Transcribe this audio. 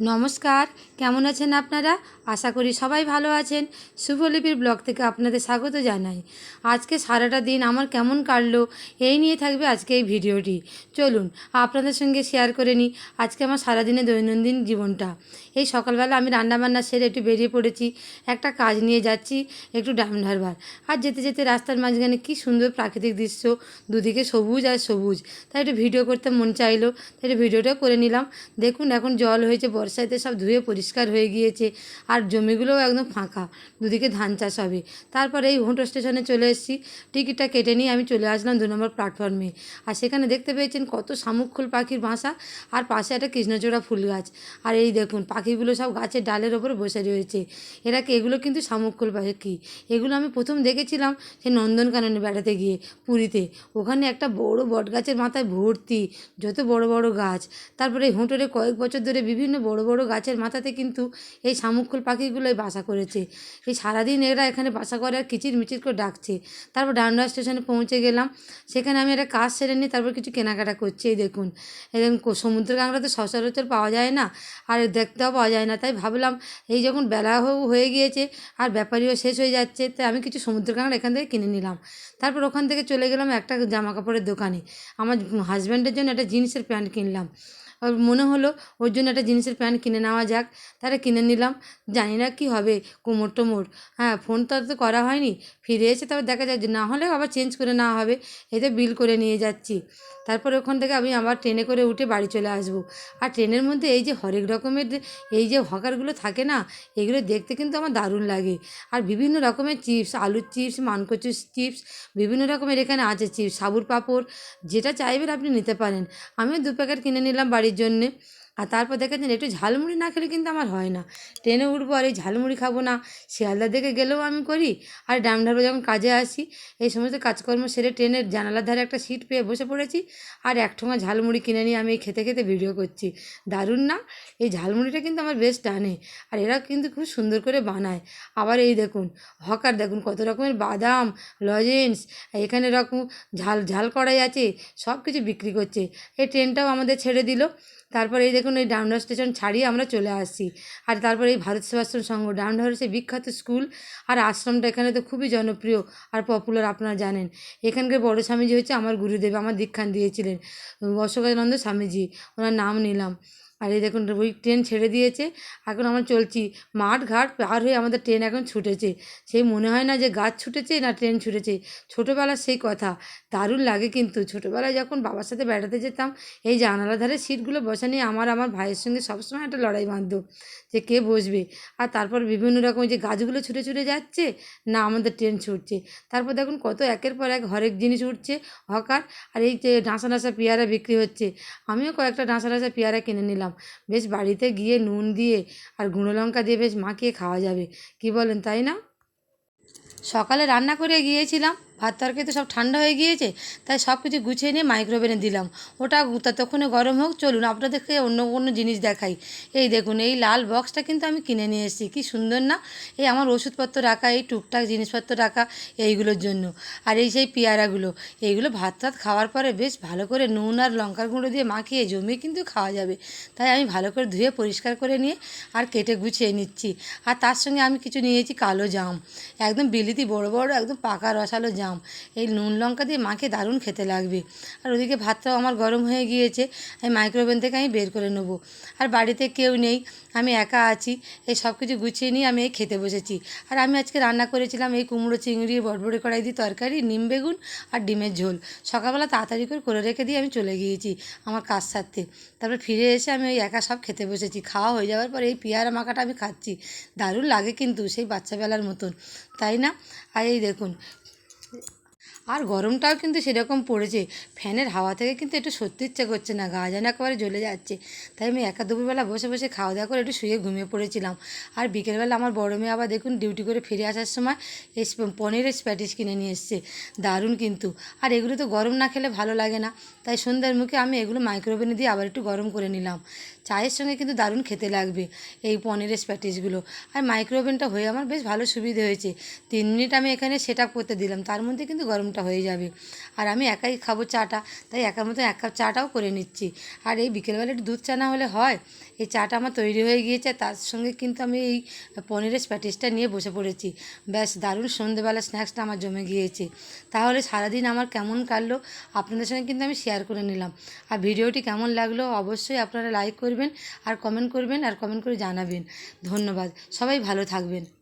নমস্কার, কেমন আছেন আপনারা? আশা করি সবাই ভালো আছেন। শুভলিপির ব্লগ থেকে আপনাদের স্বাগত জানাই। আজকে সারাটা দিন আমার কেমন কাটলো এই নিয়ে থাকবে আজকে এই ভিডিওটি। চলুন, আপনাদের সঙ্গে শেয়ার করে নিই আজকে আমার সারাদিনের দৈনন্দিন জীবনটা। এই সকালবেলা আমি রান্নাবান্না সেরে একটু বেরিয়ে পড়েছি, একটা কাজ নিয়ে যাচ্ছি, একটু ডাম ঢারবার আর যেতে যেতে রাস্তার মাঝখানে কী সুন্দর প্রাকৃতিক দৃশ্য, দুদিকে সবুজ আর সবুজ। তাই একটু ভিডিও করতে মন চাইলো, তাই একটু ভিডিওটাও করে নিলাম। দেখুন, এখন জল হয়েছে বর্ষাতে সব ধুয়ে পরিষ্কার হয়ে গিয়েছে। আর জমিগুলোও একদম ফাঁকা। দুদিকে ধান চাষ হবে। তারপরে এই হোটো স্টেশনে চলে এসেছি। টিকিটটা কেটে নিয়ে আমি চলে আসলাম দু নম্বর প্ল্যাটফর্মে। আর সেখানে দেখতে পেয়েছেন কত শামুকখোল পাখির বাসা। আর পাশে একটা কৃষ্ণচূড়া ফুল গাছ। আর এই দেখুন, পাখিগুলো সব গাছের ডালের ওপর বসে রয়েছে। এরা কি, এগুলো কিন্তু শামুকখোল পাখি? এগুলো আমি প্রথম দেখেছিলাম সে নন্দনকাননে বেড়াতে গিয়ে, পুরীতে। ওখানে একটা বড় বট গাছের মাথায় ভর্তি, যত বড় বড় গাছ। তারপরে হোঁটরে কয়েক বছর ধরে বিভিন্ন বড় বড় বড় গাছের মাথাতে কিন্তু এই শামুকখোল পাখিগুলোই বাসা করেছে। এই সারাদিন এরা এখানে বাসা করে আর কিচির মিচির করে ডাকছে। তারপর ডান্ডা স্টেশনে পৌঁছে গেলাম। সেখানে আমি একটা কাজ সেরে নিই, তারপর কিছু কেনাকাটা করছি, এই দেখুন। এরকম সমুদ্র কাঁকড়া তো সচরাচর পাওয়া যায় না, আর দেখতেও পাওয়া যায় না। তাই ভাবলাম, এই যখন বেলা হয়ে- গিয়েছে আর ব্যাপারীও শেষ হয়ে যাচ্ছে, তাই আমি কিছু সমুদ্র কাঁকড়া এখান থেকে কিনে নিলাম। তারপর ওখান থেকে চলে গেলাম একটা জামা কাপড়ের দোকানে। আমার হাজব্যান্ডের জন্য একটা জিন্সের প্যান্ট কিনলাম। মনে হলো ওর জন্য একটা জিন্সের প্যান্ট কিনে নেওয়া যাক। তাহলে কিনে নিলাম। জানি না কি হবে, কোমর টোমর। হ্যাঁ ফোন তো তো করা হয়নি। ফিরে এসে তারপর দেখা যায় না হলে আবার চেঞ্জ করে নেওয়া হবে। এতে বিল করে নিয়ে যাচ্ছি। তারপর ওখান থেকে আমি আবার ট্রেনে করে উঠে বাড়ি চলে আসব। আর ট্রেনের মধ্যে এই যে হরেক রকমের এই যে হকারগুলো থাকে না, এগুলো দেখতে কিন্তু আমার দারুণ লাগে। আর বিভিন্ন রকমের চিপস আলুর চিপস মানকচুর চিপস বিভিন্ন রকমের এখানে আছে চিপস সাবুর পাঁপড়, যেটা চাইবেন আপনি নিতে পারেন। আমিও দু প্যাকেট কিনে নিলাম বাড়ির জন্যে আর তারপর দেখেছেন একটু ঝালমুড়ি না খেলে কিন্তু আমার হয় না। ট্রেনে উঠবো আর এই ঝালমুড়ি খাব না। শিয়ালদা দিকে গেলেও আমি করি। আর ডামঢারবো যখন কাজে আসি, এই সমস্ত কাজকর্ম সেরে ট্রেনের জানালার ধারে একটা সিট পেয়ে বসে পড়েছি। আর এক ঠোঙা ঝালমুড়ি কিনে নিয়ে আমি খেতে খেতে ভিডিও করছি। দারুণ না? এই ঝালমুড়িটা কিন্তু আমার বেশ টানে। আর এরা কিন্তু খুব সুন্দর করে বানায়। আবার এই দেখুন, হকার দেখুন, কত রকমের বাদাম, লজেন্স, এখানে এরকম ঝাল ঝাল কড়াই আছে সব কিছু বিক্রি করছে। এই ট্রেনটাও আমাদের ছেড়ে দিল। তারপরে এই দেখুন, এই ডাউনডা স্টেশন ছাড়িয়ে আমরা চলে আসি আর তারপর এই ভারত সেবাশ্রম সংঘ ডাউনডা হচ্ছে বিখ্যাত স্কুল। আর আশ্রমটা এখানে তো খুবই জনপ্রিয় আর পপুলার আপনারা জানেন। এখানকার বড় স্বামীজি হচ্ছে আমার গুরুদেব, আমার দীক্ষান দিয়েছিলেন। অশোকানন্দ স্বামীজি, ওনার নাম নিলাম। আর এই দেখুন, ওই ট্রেন ছেড়ে দিয়েছে। এখন আমরা চলছি। মাঠ ঘাট পার হয়ে আমাদের ট্রেন এখন ছুটেছে। সেই মনে হয় না যে গাছ ছুটেছে না ট্রেন ছুটেছে। ছোটোবেলার সেই কথা। দারুণ লাগে কিন্তু। ছোটোবেলায় যখন বাবার সাথে বেড়াতে যেতাম, এই জানালা ধারে সিটগুলো বসা নিয়ে আমার আমার ভাইয়ের সঙ্গে সবসময় একটা লড়াই বাঁধত যে কে বসবে। আর তারপর বিভিন্ন রকম যে গাছগুলো ছুটে ছুটে যাচ্ছে, না আমাদের ট্রেন ছুটছে। তারপর দেখুন কত একের পর এক হরেক জিনিস উঠছে, হকার। আর এই যে ডাঁসা ডাঁসা পেয়ারা বিক্রি হচ্ছে। আমিও কয়েকটা ডাঁসা ডাঁসা পেয়ারা কিনে নিলাম। বেশ বাড়িতে গিয়ে নুন দিয়ে আর গুঁড়ো লঙ্কা দিয়ে বেশ মাখিয়ে খাওয়া যাবে। কি বলেন, তাই না? সকালে রান্না করে গিয়েছিলাম। ভাত তরকারি তো সব ঠান্ডা হয়ে গিয়েছে, তাই সব কিছু গুছিয়ে নিয়ে মাইক্রোওভেনে দিলাম। ওটা ততক্ষণে গরম হোক, চলুন আপনাদেরকে অন্য কোনো জিনিস দেখাই। এই দেখুন, এই লাল বক্সটা কিন্তু আমি কিনে নিয়ে এসেছি, কি সুন্দর না? এই আমার ওষুধপত্র রাখা, এই টুকটাক জিনিসপত্র রাখা এইগুলোর জন্য। আর এই সেই পেয়ারাগুলো, এইগুলো ভাত টাত খাওয়ার পরে বেশ ভালো করে নুন আর লঙ্কার গুঁড়ো দিয়ে মাখিয়ে জমিয়ে কিন্তু খাওয়া যাবে। তাই আমি ভালো করে ধুয়ে পরিষ্কার করে নিয়ে আর কেটে গুছিয়ে নিচ্ছি। আর তার সঙ্গে আমি কিছু নিয়েছি কালো জাম, একদম বিলিতি বড় বড়, একদম পাকা রসালো জাম। এই নুন লঙ্কা দিয়ে মাকে দারুণ খেতে লাগবে। আর ওদিকে ভাতটাও আমার গরম হয়ে গিয়েছে আমি মাইক্রোওভেন থেকে আমি বের করে নেব। আর বাড়িতে কেউ নেই, আমি একা আছি, এই সব কিছু গুছিয়ে নিয়ে আমি এই খেতে বসেছি। আর আমি আজকে রান্না করেছিলাম এই কুমড়ো চিংড়ি বটবড়ি কড়াই দিয়ে তরকারি, নিম বেগুন আর ডিমের ঝোল। সকালবেলা তাড়াতাড়ি করে করে রেখে দিয়ে আমি চলে গিয়েছি আমার কাজ সারতে। তারপর ফিরে এসে আমি ওই একা সব খেতে বসেছি। খাওয়া হয়ে যাওয়ার পরে এই পেয়ারা মাখাটা আমি খাচ্ছি। দারুণ লাগে কিন্তু সেই বাচ্চাবেলার মতন, তাই না? আর এই দেখুন আর গরমটাও কিন্তু সেরকম পড়েছে। ফ্যানের হাওয়া থেকে কিন্তু একটু সত্যি ইচ্ছা করছে না, গা যেন একেবারে জ্বলে যাচ্ছে। তাই আমি একা দুপুরবেলা বসে বসে খাওয়া দাওয়া করে একটু শুয়ে ঘুমিয়ে পড়েছিলাম। আর বিকেলবেলা আমার বড় মেয়ে আবার দেখুন ডিউটি করে ফিরে আসার সময় এই পনিরের স্প্যাটিস কিনে নিয়ে এসছে। দারুণ কিন্তু। আর এগুলো তো গরম না খেলে ভালো লাগে না। তাই সন্ধ্যার মুখে আমি এগুলো মাইক্রোওভেনে দিয়ে আবার একটু গরম করে নিলাম। চায়ের সঙ্গে কিন্তু দারুণ খেতে লাগবে এই পনিরের প্যাটিসগুলো। আর মাইক্রো ওভেনটা হয়ে আমার বেশ ভালো সুবিধে হয়েছে। তিন মিনিট আমি এখানে সেট আপ করতে দিলাম, তার মধ্যে কিন্তু গরমটা হয়ে যাবে। আর আমি একাই খাব চাটা, তাই একার মতো এক কাপ চাটাও করে নিচ্ছি। আর এই বিকেলবেলা একটু দুধ চা না হলে হয়, এই চাটা আমার তৈরি হয়ে গিয়েছে তার সঙ্গে কিন্তু আমি এই পনিরের প্যাটিসটা নিয়ে বসে পড়েছি। ব্যাস, দারুণ সন্ধেবেলা স্ন্যাক্সটা আমার জমে গিয়েছে। তাহলে সারাদিন আমার কেমন কাটলো, আপনাদের সঙ্গে কিন্তু আমি শেয়ার করে নিলাম। আর ভিডিওটি কেমন লাগল, অবশ্যই আপনারা লাইক করবেন আর কমেন্ট করবেন আর কমেন্ট করে জানাবেন। ধন্যবাদ। সবাই ভালো থাকবেন।